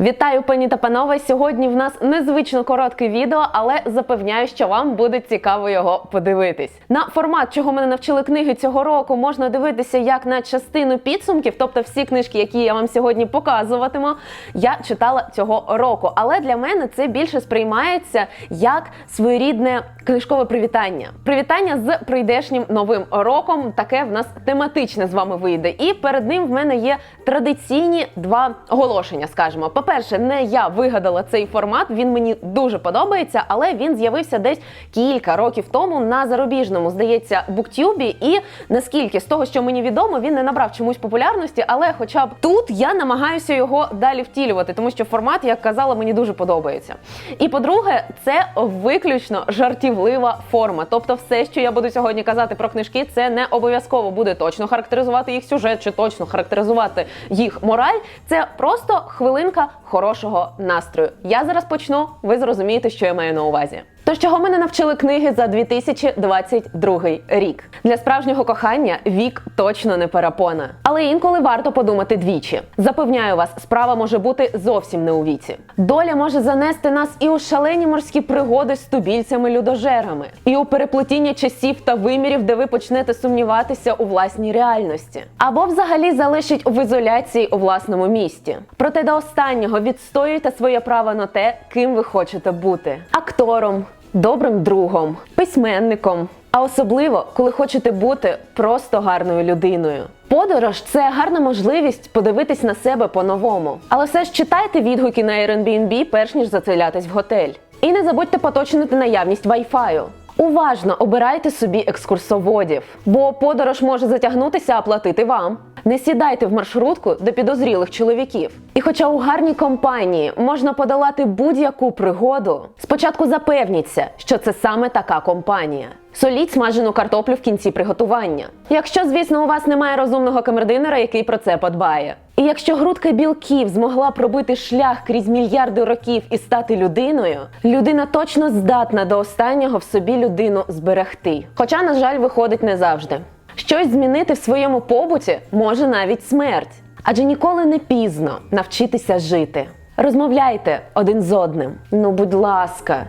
Вітаю, пані та панове! Сьогодні в нас незвично коротке відео, але запевняю, що вам буде цікаво його подивитись. На формат, чого мене навчили книги цього року, можна дивитися як на частину підсумків, тобто всі книжки, які я вам сьогодні показуватиму, я читала цього року. Але для мене це більше сприймається як своєрідне книжкове привітання. Привітання з прийдешнім новим роком. Таке в нас тематичне з вами вийде. І перед ним в мене є традиційні два оголошення. Скажімо, по-перше, не я вигадала цей формат. Він мені дуже подобається, але він з'явився десь кілька років тому на зарубіжному, здається, буктюбі. І наскільки з того, що мені відомо, він не набрав чомусь популярності, але хоча б тут я намагаюся його далі втілювати, тому що формат, як казала, мені дуже подобається. І по-друге, це виключно жартівлива форма. Тобто, все, що я буду сьогодні казати про книжки, це не обов'язково буде точно характеризувати їх сюжет чи точно характеризувати їх мораль. Це просто хвилинка хорошого настрою. Я зараз почну, ви зрозумієте, що я маю на увазі. Тож, чого мене навчили книги за 2022 рік? Для справжнього кохання вік точно не перепона. Але інколи варто подумати двічі. Запевняю вас, справа може бути зовсім не у віці. Доля може занести нас і у шалені морські пригоди з тубільцями-людожерами, і у переплетіння часів та вимірів, де ви почнете сумніватися у власній реальності, або взагалі залишить в ізоляції у власному місті. Проте до останнього відстоюйте своє право на те, ким ви хочете бути: актором, добрим другом, письменником. А особливо, коли хочете бути просто гарною людиною. Подорож це гарна можливість подивитись на себе по-новому. Але все ж читайте відгуки на Airbnb, перш ніж заселятись в готель. І не забудьте поточнити наявність Wi-Fi. Уважно обирайте собі екскурсоводів, бо подорож може затягнутися, а платити вам. Не сідайте в маршрутку до підозрілих чоловіків. І хоча у гарній компанії можна подолати будь-яку пригоду, спочатку запевніться, що це саме така компанія. Соліть смажену картоплю в кінці приготування. Якщо, звісно, у вас немає розумного камердинера, який про це подбає. І якщо грудка білків змогла пробити шлях крізь мільярди років і стати людиною, людина точно здатна до останнього в собі людину зберегти. Хоча, на жаль, виходить не завжди. Щось змінити в своєму побуті може навіть смерть. Адже ніколи не пізно навчитися жити. Розмовляйте один з одним. Ну, будь ласка,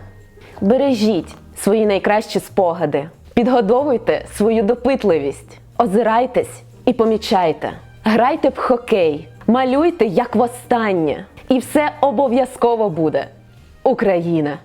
бережіть свої найкращі спогади, підгодовуйте свою допитливість, озирайтесь і помічайте. Грайте в хокей, малюйте як востаннє. І все обов'язково буде. Україна!